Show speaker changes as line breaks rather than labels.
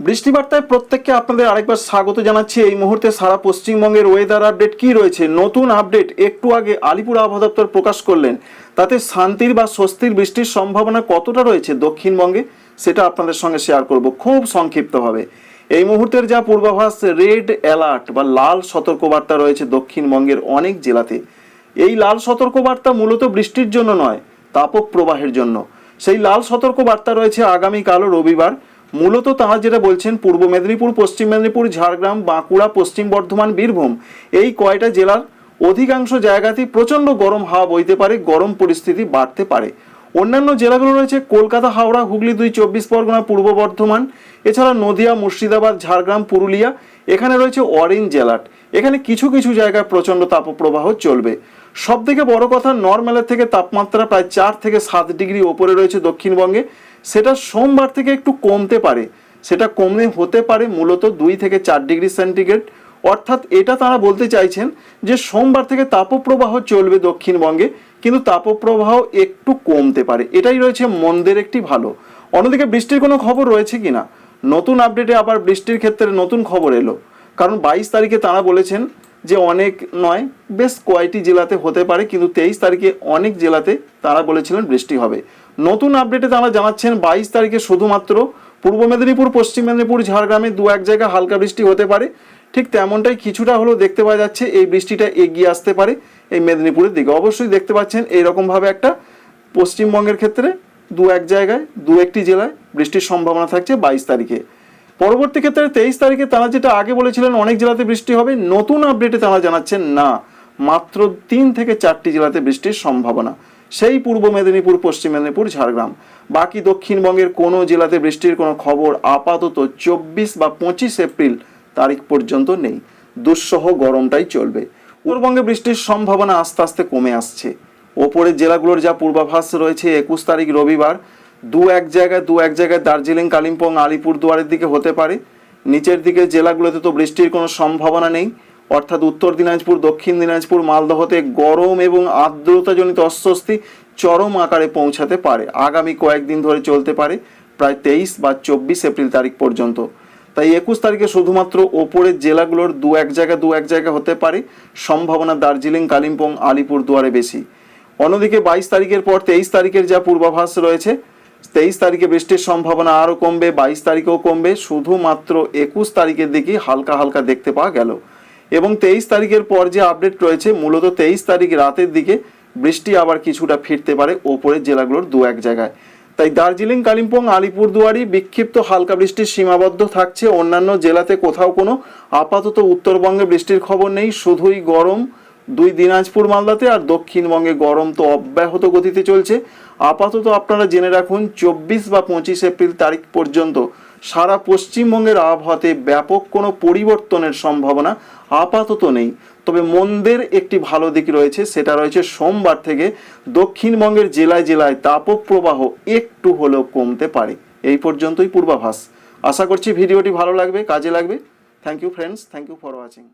বৃষ্টিবার্তায় প্রত্যেককে আপনাদের আরেকবার স্বাগত জানাচ্ছি। এই মুহূর্তে সারা পশ্চিমবঙ্গের ওয়েদার আপডেট কি রয়েছে? নতুন আপডেট একটু আগে আলিপুর আবহাওয়া দপ্তর প্রকাশ করলেন। তাতে শান্তির বা স্বস্তির বৃষ্টির সম্ভাবনা কতটা রয়েছে দক্ষিণবঙ্গে, সেটা আপনাদের সঙ্গে শেয়ার করব খুব সংক্ষিপ্তভাবে। এই মুহূর্তের যা পূর্বাভাস রেড অ্যালার্ট বা লাল সতর্কবার্তা রয়েছে দক্ষিণবঙ্গের অনেক জেলাতে। এই লাল সতর্কবার্তা মূলত বৃষ্টির জন্য নয় তাপক প্রবাহের জন্য। সেই লাল সতর্কবার্তা রয়েছে আগামীকালও রবিবার। মূলত তাঁরা যেটা বলছেন, পূর্ব মেদিনীপুর, পশ্চিম মেদিনীপুর, ঝাড়গ্রাম, বাঁকুড়া, পশ্চিম বর্ধমান, বীরভূম, এই কয়টা জেলার অধিকাংশ জায়গাতেই প্রচণ্ড গরম হাওয়া বইতে পারে, গরম পরিস্থিতি বাড়তে পারে। অন্যান্য জেলাগুলো রয়েছে, কলকাতা, হাওড়া, হুগলি, দুই চব্বিশ পরগনা, পূর্ব বর্ধমান, এছাড়া নদিয়া, মুর্শিদাবাদ, ঝাড়গ্রাম, পুরুলিয়া, এখানে রয়েছে অরেঞ্জ অ্যালার্ট এখানে কিছু কিছু জায়গায় প্রচণ্ড তাপপ্রবাহ চলবে। সব থেকে বড় কথা নর্মালের থেকে তাপমাত্রা প্রায় চার থেকে সাত ডিগ্রি ওপরে রয়েছে দক্ষিণবঙ্গে। সেটা সোমবার থেকে একটু কমতে পারে। সেটা কমে হতে পারে মূলত দুই থেকে চার ডিগ্রি সেন্টিগ্রেড। অর্থাৎ এটা তারা বলতে চাইছেন যে সোমবার থেকে তাপপ্রবাহ চলবে দক্ষিণবঙ্গে, কিন্তু তাপপ্রবাহ একটু কমতে পারে। এটাই রয়েছে মন্দের একটি ভালো। অন্যদিকে বৃষ্টির কোনো খবর রয়েছে কিনা? নতুন আপডেটে আবার বৃষ্টির ক্ষেত্রে নতুন খবর এলো। কারণ বাইশ তারিখে তারা বলেছেন যে অনেক নয়, বেশ কয়টি জেলাতে হতে পারে, কিন্তু তেইশ তারিখে অনেক জেলাতে তারা বলেছিলেন বৃষ্টি হবে। নতুন আপডেটে তারা জানাচ্ছেন, বাইশ তারিখে শুধুমাত্র পূর্ব মেদিনীপুর, পশ্চিম মেদিনীপুর, ঝাড়গ্রামে দু এক জায়গায় হালকা বৃষ্টি হতে পারে। ঠিক তেমনটাই কিছুটা হলেও দেখতে পাওয়া যাচ্ছে এই বৃষ্টিটা এগিয়ে আসতে পারে এই মেদিনীপুরের দিকে। অবশ্যই দেখতে পাচ্ছেন এইরকমভাবে একটা পশ্চিমবঙ্গের ক্ষেত্রে দু এক জায়গায়, দু একটি জেলায় বৃষ্টির সম্ভাবনা থাকছে বাইশ তারিখে। পরবর্তী ক্ষেত্রে তেইশ তারিখে তারা যেটা আগে বলেছিলেন, অনেক জেলাতে বৃষ্টি হবে, নতুন আপডেটে তারা জানাচ্ছেন না। মাত্র তিন থেকে চারটি জেলাতে বৃষ্টির সম্ভাবনা। সেই পূর্ব মেদিনীপুর, পশ্চিম মেদিনীপুর, ঝাড়গ্রাম। বাকি দক্ষিণবঙ্গের কোনো জেলাতে বৃষ্টির কোনো খবর আপাতত চব্বিশ বা পঁচিশ এপ্রিল তারিখ পর্যন্ত নেই। দুঃসহ গরমটাই চলবে। উত্তরবঙ্গে বৃষ্টির সম্ভাবনা আস্তে আস্তে কমে আসছে। ওপরের জেলাগুলোর যা পূর্বাভাস রয়েছে, একুশ তারিখ রবিবার, দু এক জায়গায়, দু এক জায়গায় দার্জিলিং, কালিম্পং, আলিপুরদুয়ারের দিকে হতে পারে। নিচের দিকে জেলাগুলোতে তো বৃষ্টির কোনো সম্ভাবনা নেই। অর্থাৎ উত্তর দিনাজপুর, দক্ষিণ দিনাজপুর, মালদহতে গরম এবং আর্দ্রতাজনিত অস্বস্তি চরম আকারে পৌঁছাতে পারে। আগামী কয়েকদিন ধরে চলতে পারে, প্রায় তেইশ বা চব্বিশ এপ্রিল তারিখ পর্যন্ত। তাই একুশ তারিখে শুধুমাত্র ওপরের জেলাগুলোর দু এক জায়গা, দু এক জায়গা হতে পারে। সম্ভাবনা দার্জিলিং, কালিম্পং, আলিপুর দুয়ারে বেশি। অন্যদিকে বাইশ তারিখের পর তেইশ তারিখের যা পূর্বাভাস রয়েছে, তেইশ তারিখে বৃষ্টির সম্ভাবনা আরও কমবে, বাইশ তারিখেও কমবে। শুধুমাত্র একুশ তারিখের দিকেই হালকা হালকা দেখতে পাওয়া গেল। এবং তেইশ তারিখের পর যে আপডেট রয়েছে, মূলত তেইশ তারিখ রাতের দিকে বৃষ্টি আবার কিছুটা ফিরতে পারে ওপরের জেলাগুলোর দু এক জায়গায়। তাই দার্জিলিং, কালিম্পং আলিপুরদুয়ারি বিক্ষিপ্ত হালকা বৃষ্টির সীমাবদ্ধ থাকছে। অন্যান্য জেলাতে কোথাও কোনো আপাতত উত্তরবঙ্গে বৃষ্টির খবর নেই। শুধুই গরম, দুই দিনাজপুর, মালদাতে আর দক্ষিণবঙ্গে গরম তো অব্যাহত গতিতে চলছে। আপাতত আপনারা জেনে রাখুন, চব্বিশ বা পঁচিশ এপ্রিল তারিখ পর্যন্ত সারা পশ্চিমবঙ্গের আবহাওয়াতে ব্যাপক কোনো পরিবর্তনের সম্ভাবনা আপাতত নেই। তবে মন্দের একটি ভালো দিক রয়েছে, সেটা রয়েছে সোমবার থেকে দক্ষিণবঙ্গের জেলায় জেলায় তাপপ্রবাহ একটু হলেও কমতে পারে। এই পর্যন্তই পূর্বাভাস। আশা করছি ভিডিওটি ভালো লাগবে, কাজে লাগবে। Thank you friends thank you for watching